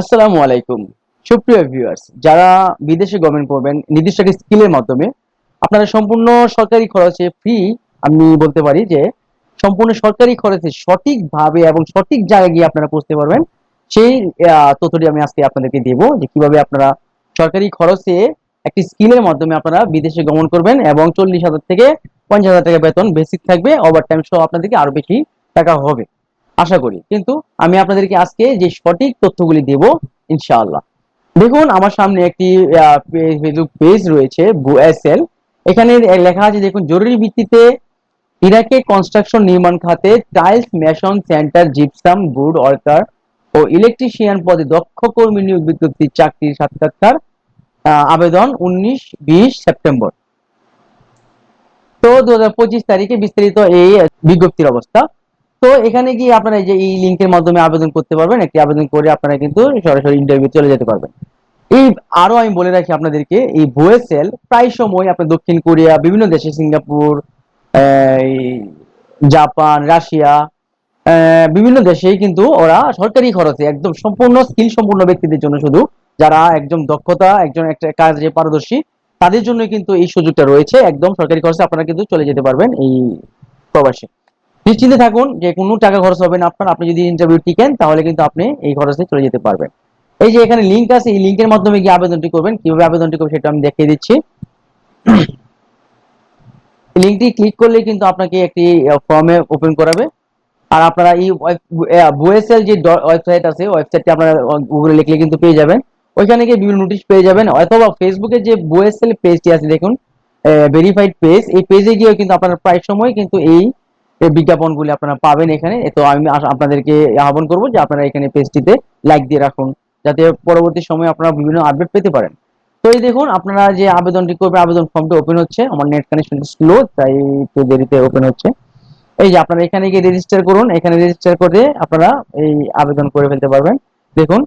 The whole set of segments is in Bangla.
আসসালামু আলাইকুম। সুপ্রিয় ভিউয়ার্স যারা বিদেশে গভর্নমেন্ট করবেন, নির্দিষ্ট একটা স্কিলের মাধ্যমে আপনারা সম্পূর্ণ সরকারি খরচে ফ্রি আমি বলতে পারি যে, সম্পূর্ণ সরকারি খরচে সঠিকভাবে এবং সঠিক জায়গায় গিয়ে আপনারা পৌঁছতে পারবেন। সেই তথ্যটি আমি আজকে আপনাদেরকে দেবো যে কীভাবে আপনারা সরকারি খরচে একটি স্কিলের মাধ্যমে আপনারা বিদেশে গমন করবেন এবং চল্লিশ হাজার থেকে পঞ্চাশ হাজার টাকা বেতন বেসিক থাকবে। ওভার টাইম সহ আপনাদেরকে আরও বেশি টাকা হবে। আশা করি। কিন্তু আমি আপনাদেরকে আজকে যে সঠিক তথ্যগুলি দেব, ইনশাআল্লাহ। দেখুন, আমার সামনে একটি ফেসবুক পেজ রয়েছে, বুএসএল। এখানে লেখা আছে, দেখুন, জরুরি ভিত্তিতে ইরাকে কনস্ট্রাকশন নির্মাণ খাতে tiles mason centre gypsum good worker ও ইলেকট্রিশিয়ান পদে দক্ষ কর্মী নিয়োগ বিজ্ঞপ্তি, চাকরির সাক্ষাৎকার আবেদন উনিশ, বিশ সেপ্টেম্বর। তো দুহাজার পঁচিশ তারিখে বিস্তারিত এই বিজ্ঞপ্তির অবস্থা। তো এখানে গিয়ে আপনারা এই যে এই লিঙ্কের মাধ্যমে আবেদন করতে পারবেন, একটি আবেদন করে আপনারা কিন্তু সরাসরি ইন্টারভিউ চলে যেতে পারবেন। এই আরও আমি বলে রাখি আপনাদেরকে, এই ভুয়েসেল প্রায় সময় আপনার দক্ষিণ কোরিয়া, বিভিন্ন দেশে সিঙ্গাপুর জাপান, রাশিয়া বিভিন্ন দেশেই কিন্তু ওরা সরকারি খরচে একদম সম্পূর্ণ স্কিল সম্পূর্ণ ব্যক্তিদের জন্য শুধু, যারা একদম দক্ষতা, একজন একটা কাজে পারদর্শী, তাদের জন্য কিন্তু এই সুযোগটা রয়েছে। একদম সরকারি খরচে আপনারা কিন্তু চলে যেতে পারবেন এই প্রবাসে। নিশ্চিন্তে থাকুন যে কোনো টাকা খরচ হবে না। আপনার, আপনি যদি ইন্টারভিউ টিকেন তাহলে কিন্তু আপনি এই খরচে চলে যেতে পারবেন। এই যে এখানে লিঙ্ক আছে, এই লিঙ্কের মাধ্যমে গিয়ে আবেদনটি করবেন। কীভাবে আবেদনটি করবেন সেটা আমি দেখিয়ে দিচ্ছি। লিঙ্কটি ক্লিক করলে কিন্তু আপনাকে একটি ফর্মে ওপেন করাবে। আর আপনারা এই বুএসএল যে ওয়েবসাইট আছে ওয়েবসাইটটি আপনারা গুগলে লিখলে কিন্তু পেয়ে যাবেন। ওইখানে গিয়ে বিভিন্ন নোটিশ পেয়ে যাবেন। অথবা ফেসবুকে যে বুএসএল পেজটি আছে, দেখুন ভেরিফাইড পেজ এই পেজে গিয়েও কিন্তু আপনারা প্রায় সময় কিন্তু এই এই বিজ্ঞাপনগুলি আপনারা পাবেন এখানে। তো আমি আপনাদেরকে আহ্বান করব যে আপনারা এখানে পেজটিতে লাইক দিয়ে রাখুন, যাতে পরবর্তী সময়ে আপনারা বিভিন্ন আপডেট পেতে পারেন। তো এই দেখুন, আপনারা যে আবেদনটি করবেন আবেদন ফর্মটি ওপেন হচ্ছে। আমার নেট কানেকশন স্লো তাই একটু দেরিতে ওপেন হচ্ছে। এই যে আপনারা এখানে গিয়ে রেজিস্টার করুন। এখানে রেজিস্টার করে আপনারা এই আবেদন করে ফেলতে পারবেন। দেখুন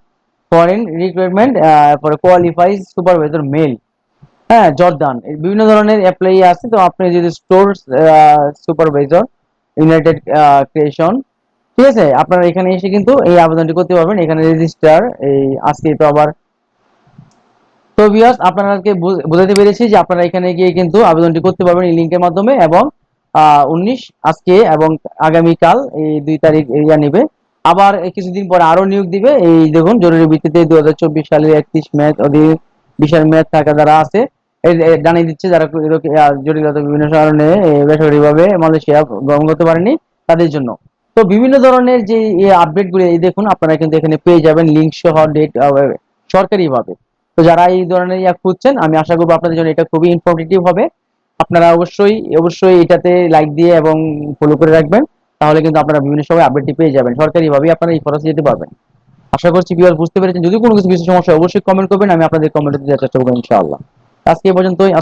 ফরেন রিক্রুটমেন্ট পরে কোয়ালিফাইজ সুপারভাইজার মেল হ্যাঁ জর্দান। বিভিন্ন ধরনের অ্যাপ্লাই আছে। তো আপনি যদি স্টোর সুপারভাইজার ইউনাইটেড ক্রিয়েশন ঠিক আছে? আপনারা এখানে এসে কিন্তু এই আবেদনটি করতে পারবেন। এখানে রেজিস্টার এই আজকে তো আবার তো আপনাদেরকে বুঝ- বোঝাতে পেরেছি যে আপনারা এখানে গিয়ে কিন্তু আবেদনটি করতে পারবেন এই লিংকের মাধ্যমে এবং উনিশ আজকে এবং আগামীকাল এই দুই তারিখ ইয়া নেবে। আবার কিছুদিন পর আরও নিয়োগ দিবে। এই দেখুন, জরুরি ভিত্তিতে দু হাজার চব্বিশ সালের একত্রিশ ম্যাচ অধীর বিশাল ম্যাচ থাকা যারা আছে। জানিয়ে দিচ্ছে যারা জটিলতা বিভিন্ন কারণে বেসরকারিভাবে মালয়েশিয়া গ্রহণ করতে পারেনি তাদের জন্য। তো বিভিন্ন ধরনের যে আপডেটগুলো এই দেখুন, আপনারা কিন্তু এখানে পেয়ে যাবেন লিঙ্ক সহ ডেট সরকারি ভাবে তো যারা এই ধরনের ইয়া খুঁজছেন, আমি আশা করব আপনাদের জন্য এটা খুবই ইনফরমেটিভ হবে। আপনারা অবশ্যই অবশ্যই এটাতে লাইক দিয়ে এবং ফলো করে রাখবেন, তাহলে কিন্তু আপনারা বিভিন্ন সময় আপডেটটি পেয়ে যাবেন। সরকারি ভাবে আপনারা এই খরচে যেতে পারবেন। আশা করছি বিয়ার বুঝতে পেরেছেন। যদি কোনো কিছু কিছু সমস্যা অবশ্যই কমেন্ট করবেন, আমি আপনাদের কমেন্ট দেওয়ার চেষ্টা করব, ইনশাআল্লাহ। আজকে পর্যন্তই।